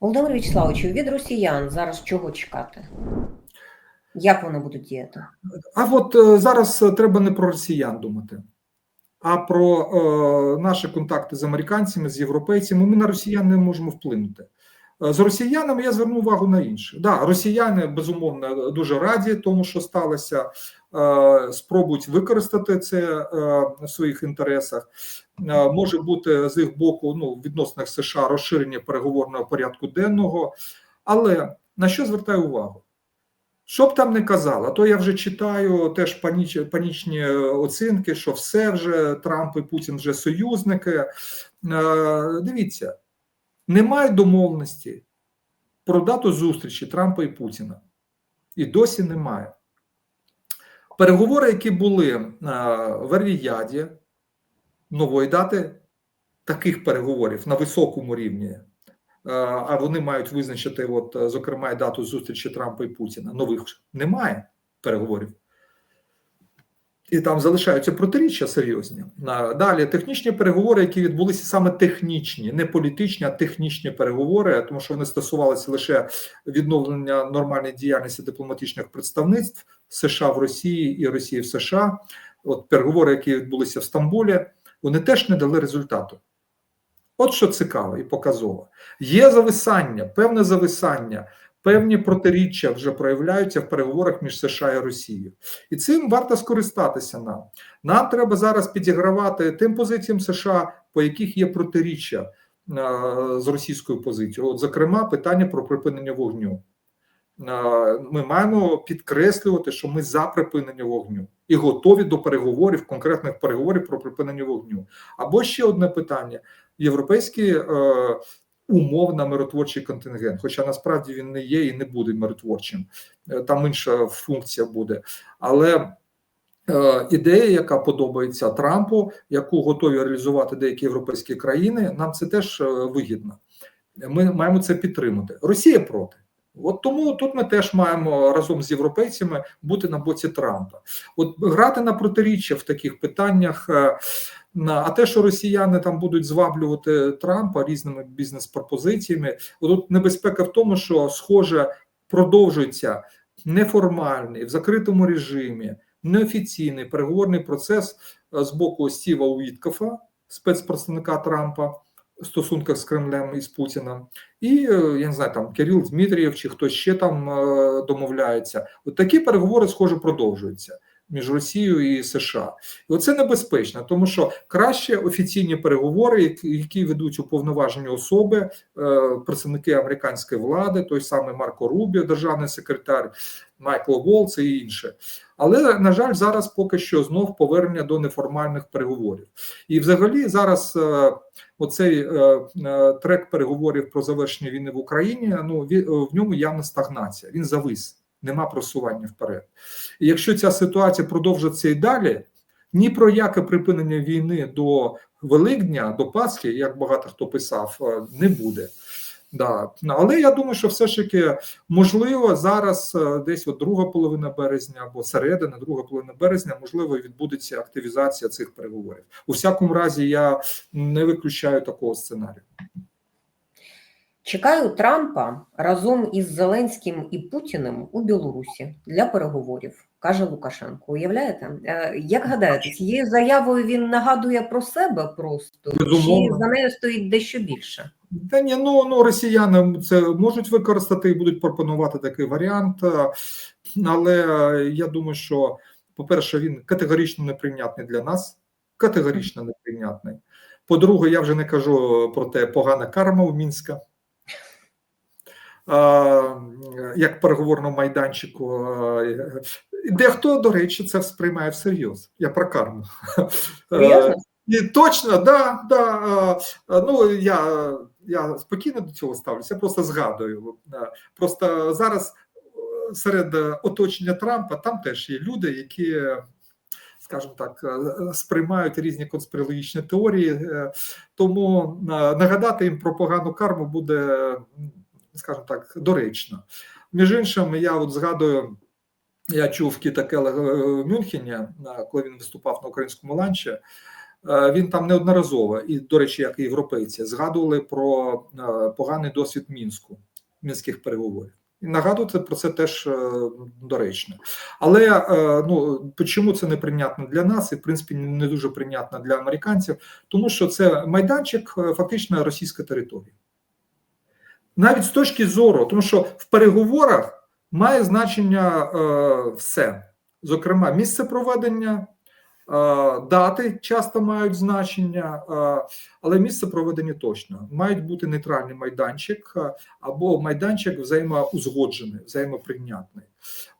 Володимир Вячеславович, від росіян зараз чого чекати? Як вони будуть діяти? А от е, зараз е, треба не про росіян думати, а про е, наші контакти з американцями, з європейцями. Ми на росіян не можемо вплинути. Е, З росіянами я зверну увагу на інше. Да, росіяни безумовно дуже раді тому, що сталося. Е, спробують використати це е, в своїх інтересах. Може бути з їх боку ну, в відносинах США розширення переговорного порядку денного. Але на що звертаю увагу? Що б там не казали, а то я вже читаю теж паніч, панічні оцінки, що все вже Трамп і Путін вже союзники. Дивіться, немає домовленості про дату зустрічі Трампа і Путіна. І досі немає. Переговори, які були е, в Арвіяді, нової дати таких переговорів на високому рівні. е, А вони мають визначити, от, зокрема, дату зустрічі Трампа і Путіна. Нових немає переговорів. І там залишаються протиріччя серйозні. Далі технічні переговори, які відбулися саме технічні, не політичні, а технічні переговори, тому що вони стосувалися лише відновлення нормальної діяльності дипломатичних представництв США в Росії і Росії в США. От переговори, які відбулися в Стамбулі, вони теж не дали результату. От що цікаво і показово. Є зависання, певне зависання, певні протиріччя вже проявляються в переговорах між США і Росією. І цим варто скористатися нам. Нам треба зараз підігравати тим позиціям США, по яких є протиріччя е, з російською позицією. От, зокрема, питання про припинення вогню. Е, Ми маємо підкреслювати, що ми за припинення вогню і готові до переговорів, конкретних переговорів про припинення вогню. Або ще одне питання: європейський е, умовно миротворчий контингент, хоча насправді він не є і не буде миротворчим, Е, там інша функція буде. Але е, ідея, яка подобається Трампу, яку готові реалізувати деякі європейські країни, нам це теж е, вигідно. Ми маємо це підтримати. Росія проти. От тому тут ми теж маємо разом з європейцями бути на боці Трампа. От грати на протиріччя в таких питаннях. А те, що росіяни там будуть зваблювати Трампа різними бізнес-пропозиціями, тут небезпека в тому, що схоже продовжується неформальний в закритому режимі, неофіційний переговорний процес е, з боку Стіва Уіткофа, спецпредставника Трампа в стосунках з Кремлем і з Путіним, і е, я не знаю, там Кирил Дмитрієв чи хтось ще там е, домовляється. От такі переговори, схоже, продовжуються між Росією і США. І оце небезпечно, тому що краще офіційні переговори, які- ведуть уповноважені особи, е, представники американської влади, той самий Марко Рубіо, державний секретар, Майкл Волц і інше. Але на жаль, зараз поки що знов повернення до неформальних переговорів. І, взагалі, зараз е, оцей е, трек переговорів про завершення війни в Україні. Ну в ньому явна стагнація. Він завис, нема просування вперед. І якщо ця ситуація продовжиться і далі, ні про яке припинення війни до Великдня, до Пасхи, як багато хто писав, е, не буде. Да. Але я думаю, що все ж таки можливо зараз, е, десь от друга половина березня або середина, друга половина березня, можливо, відбудеться активізація цих переговорів. У всякому разі, я не виключаю такого сценарію. Чекаю Трампа разом із Зеленським і Путіним у Білорусі для переговорів, каже Лукашенко. Уявляєте? Е, Як гадаєте, цією заявою він нагадує про себе просто Безумовно. чи за нею стоїть дещо більше? Та ні, ну ну росіяни це можуть використати і будуть пропонувати такий варіант, е, але я думаю, що, по-перше, він категорично неприйнятний для нас, категорично неприйнятний. По-друге, я вже не кажу про те, погана карма у Мінська. Як переговорному майданчику, дехто, до речі, це сприймає всерйоз. Я про карму. Е, Серйозно? і точно, да, да. Ну я, я спокійно до цього ставлюся, я просто згадую. Е, Просто зараз е, серед оточення Трампа там теж є люди, які, скажімо так, сприймають різні конспірологічні теорії. Тому нагадати їм про погану карму буде, скажімо так, доречно. Між іншим, я от згадую. Я чув Кіта Келлера в Мюнхені, е, коли він виступав на українському ланчі. е, він там неодноразово, і, до речі, як і європейці, згадували про е, поганий досвід мінську, мінських переговорів. І нагадувати про це теж е, доречно. Але е, ну чому це неприйнятно для нас, і в принципі не дуже прийнятно для американців, тому що це майданчик, е, фактично російська територія. Навіть з точки зору, тому що в переговорах має значення е, все. Зокрема, місце проведення, е, дати часто мають значення, е, але місце проведення точно. Мають бути нейтральний майданчик е, або майданчик взаємоузгоджений, взаємоприйнятний.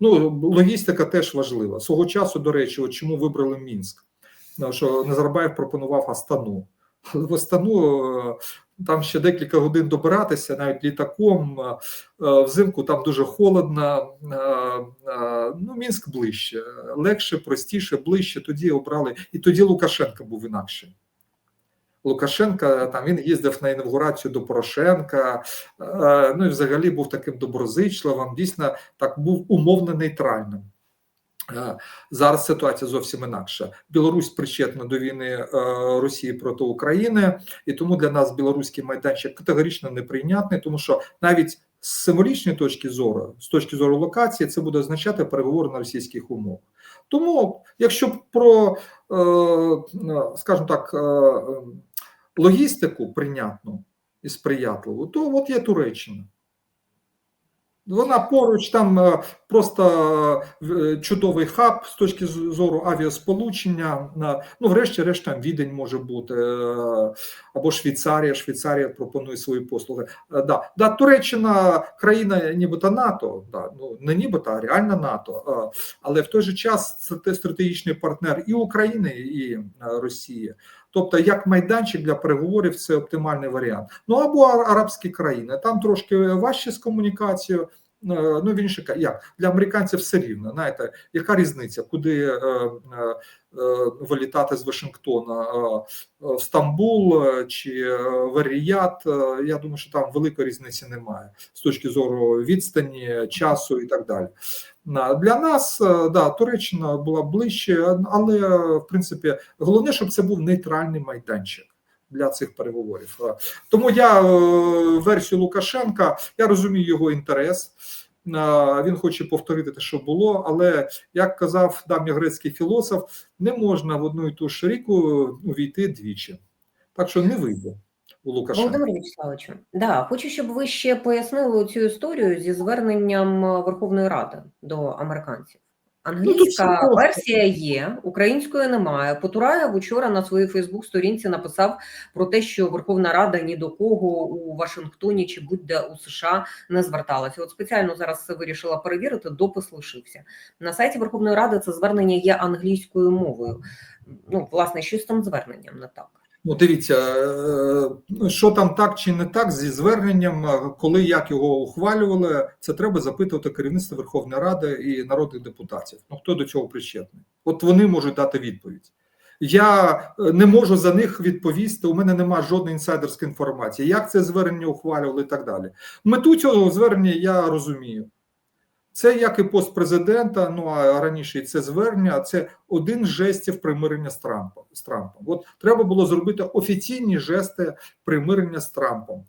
Ну, логістика теж важлива. Свого часу, до речі, от чому вибрали Мінськ? Що Назарбаєв пропонував Астану. Але в Астану там ще декілька годин добиратися, навіть літаком. Взимку там дуже холодно. Ну, Мінськ ближче, легше, простіше, ближче. Тоді обрали, і тоді Лукашенко був інакший. Лукашенка там він їздив на інавгурацію до Порошенка. Ну і взагалі був таким доброзичливим. Дійсно, так був умовно нейтральним. Е, Зараз ситуація зовсім інакша. Білорусь причетна до війни е, Росії проти України, і тому для нас білоруський майданчик категорично неприйнятний, тому що навіть з символічної точки зору, з точки зору локації, це буде означати переговори на російських умовах. Тому, якщо про, е, скажімо так, логістику прийнятну і сприятливу, то от є Туреччина. Вона поруч там е, просто е, чудовий хаб з точки зору авіасполучення. Ну, врешті-решт, там Відень може бути, е, або Швейцарія. Швейцарія пропонує свої послуги. Да, да, Туреччина країна нібито НАТО, да, ну не нібито, а реально НАТО. Але в той же час це стратегічний партнер і України, і Росії. Тобто, як майданчик для переговорів, це оптимальний варіант. Ну або арабські країни. Там трошки важче з комунікацією. Е, Ну, він ще як для американців все рівно. Знаєте, яка різниця, куди е, е, вилітати з Вашингтона в Стамбул чи в Ріяд? Е, Я думаю, що там великої різниці немає з точки зору відстані, часу і так далі. Для нас да, Туреччина була ближче, але в принципі головне, щоб це був нейтральний майданчик для цих переговорів. Е, Тому я е, версію Лукашенка, я розумію його інтерес. Е, Він хоче повторити те, що було, але як казав давній грецький філософ, не можна в одну і ту ж ріку увійти двічі. Так що не вийде у Лукашенка. Володимир Вячеславовичу, да, хочу, щоб ви ще пояснили цю історію зі зверненням Верховної Ради до американців. Англійська версія є, української немає. Потураєв учора на своїй Фейсбук-сторінці написав про те, що Верховна Рада ні до кого у Вашингтоні чи будь-де у США не зверталася. От спеціально зараз це вирішила перевірити. Допис лишився на сайті Верховної Ради. Це звернення є англійською мовою. Ну, власне, що з тим зверненням не так. Ну, дивіться, е, що там так чи не так зі зверненням, е, коли як його ухвалювали, це треба запитувати керівництво Верховної Ради і народних депутатів. Ну хто до цього причетний? От вони можуть дати відповідь. Я е, не можу за них відповісти. У мене немає жодної інсайдерської інформації, як це звернення ухвалювали і так далі. Мету цього звернення я розумію. Це як і пост президента, ну а раніше це звернення. Це один з жестів примирення з Трампом. З Трампом. От треба було зробити офіційні жести примирення з Трампом.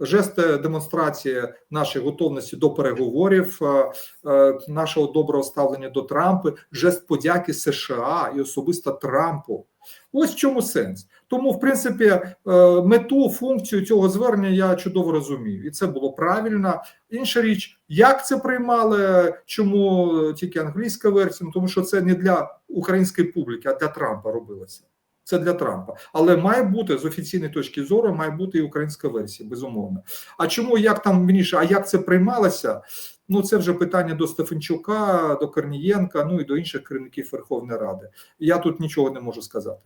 Жести демонстрації нашої готовності до переговорів, е, е, нашого доброго ставлення до Трампа, жест подяки США і особисто Трампу. Ось в чому сенс. Тому, в принципі, е, мету, функцію цього звернення я чудово розумію, і це було правильно. Інша річ, як це приймали, чому тільки англійська версія? Ну, тому що це не для української публіки, а для Трампа робилося. Це для Трампа, але має бути з офіційної точки зору, має бути і українська версія, безумовно. А чому як там вірніше, а як це приймалося? Ну це вже питання до Стефанчука, до Корнієнка, ну і до інших керівників Верховної Ради. Я тут нічого не можу сказати.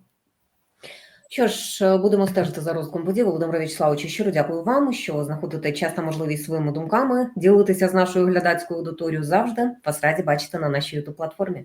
Що ж, будемо стежити за розвитком подій. Володимир Вячеславович, щиро дякую вам, що знаходите час та можливість своїми думками ділитися з нашою глядацькою аудиторією завжди. Вас раді бачити на нашій youtube платформі.